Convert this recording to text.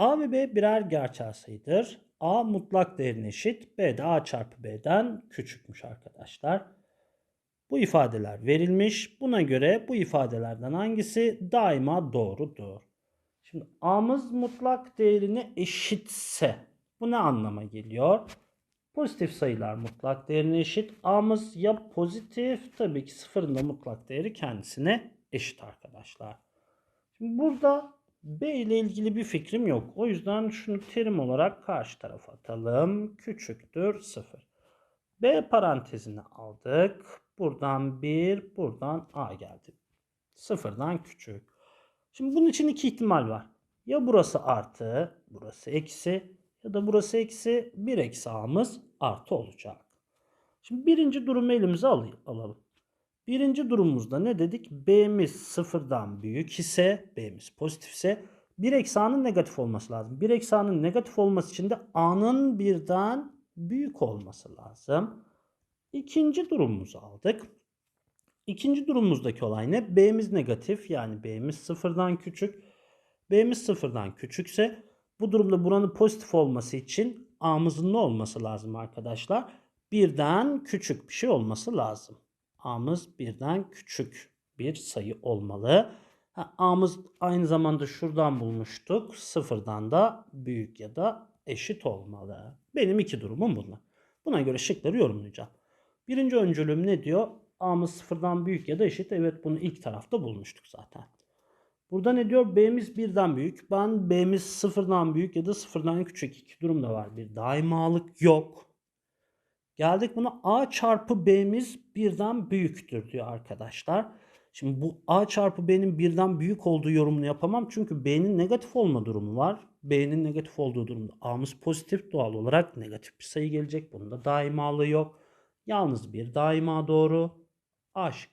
A ve B birer gerçel sayıdır. A mutlak değerine eşit. B de A çarpı B'den küçükmüş arkadaşlar. Bu ifadeler verilmiş. Buna göre bu ifadelerden hangisi daima doğrudur? Şimdi A'mız mutlak değerine eşitse bu ne anlama geliyor? Pozitif sayılar mutlak değerine eşit. A'mız ya pozitif tabii ki sıfırın da mutlak değeri kendisine eşit arkadaşlar. Şimdi burada B ile ilgili bir fikrim yok. O yüzden şunu terim olarak karşı tarafa atalım. Küçüktür 0. B parantezini aldık. Buradan 1, buradan A geldi. Sıfırdan küçük. Şimdi bunun için iki ihtimal var. Ya burası artı, burası eksi ya da burası eksi 1 eksi A'mız artı olacak. Şimdi birinci durumu elimize alalım. Birinci durumumuzda ne dedik? B'miz sıfırdan büyük ise, B'miz pozitifse 1 eksi A'nın negatif olması lazım. 1 eksi A'nın negatif olması için de A'nın birden büyük olması lazım. İkinci durumumuzu aldık. İkinci durumumuzdaki olay ne? B'miz negatif yani B'miz sıfırdan küçük. B'miz sıfırdan küçükse bu durumda buranın pozitif olması için A'mızın ne olması lazım arkadaşlar? Birden küçük bir şey olması lazım. A'mız birden küçük bir sayı olmalı. A'mız aynı zamanda şuradan bulmuştuk. Sıfırdan da büyük ya da eşit olmalı. Benim iki durumum bunlar. Buna göre şıkları yorumlayacağım. Birinci öncülüm ne diyor? A'mız sıfırdan büyük ya da eşit. Evet bunu ilk tarafta bulmuştuk zaten. Burada ne diyor? B'miz birden büyük. Ben B'miz sıfırdan büyük ya da sıfırdan küçük iki durumda var. Bir daimalık yok. Geldik buna A çarpı B'miz birden büyüktür diyor arkadaşlar. Şimdi bu A çarpı B'nin birden büyük olduğu yorumunu yapamam. Çünkü B'nin negatif olma durumu var. B'nin negatif olduğu durumda A'mız pozitif doğal olarak negatif bir sayı gelecek. Bunda daimalığı yok. Yalnız bir daima doğru. A